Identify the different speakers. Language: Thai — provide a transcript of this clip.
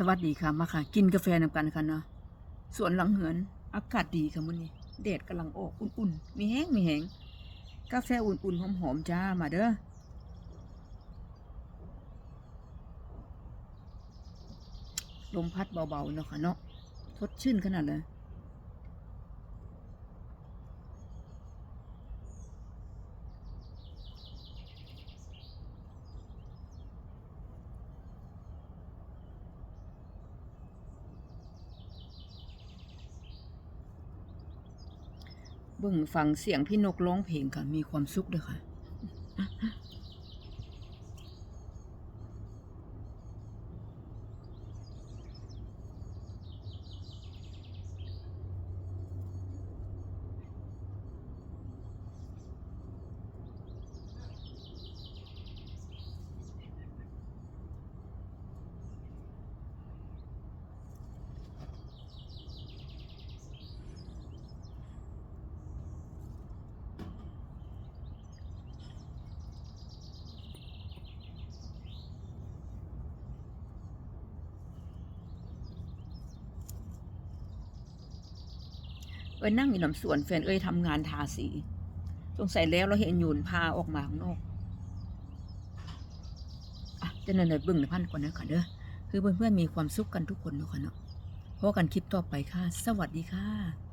Speaker 1: สวัสดีค่ะมาค่ะ กินกาแฟนำกันค่ะเนาะสวนหลังเหือน อากาศดีค่ะมื้อนี้แดดกำลังออกอุ่นๆ มีแห้งมีแห้งกาแฟอุ่นๆหอมๆจ้ามาเด้อลมพัดเบาๆเนาะค่ะเนาะสดชื่นขนาดเลย เบิ่งฟังเสียงพี่นกร้องเพลงค่ะ มีความสุขเด้อค่ะ อ้ยนั่งอยู่ลำสวนแฟนเอ้ยทำงานทาสี สงสัยแล้วเราเห็นยูนพาออกมาข้างนอกอะจะเนินเบิ่งในพันคนนะค่ะเด้อคือเพื่อนๆมีความสุขกันทุกคนเนาะค่ะเนาะพบกันคลิปต่อไปค่ะ สวัสดีค่ะ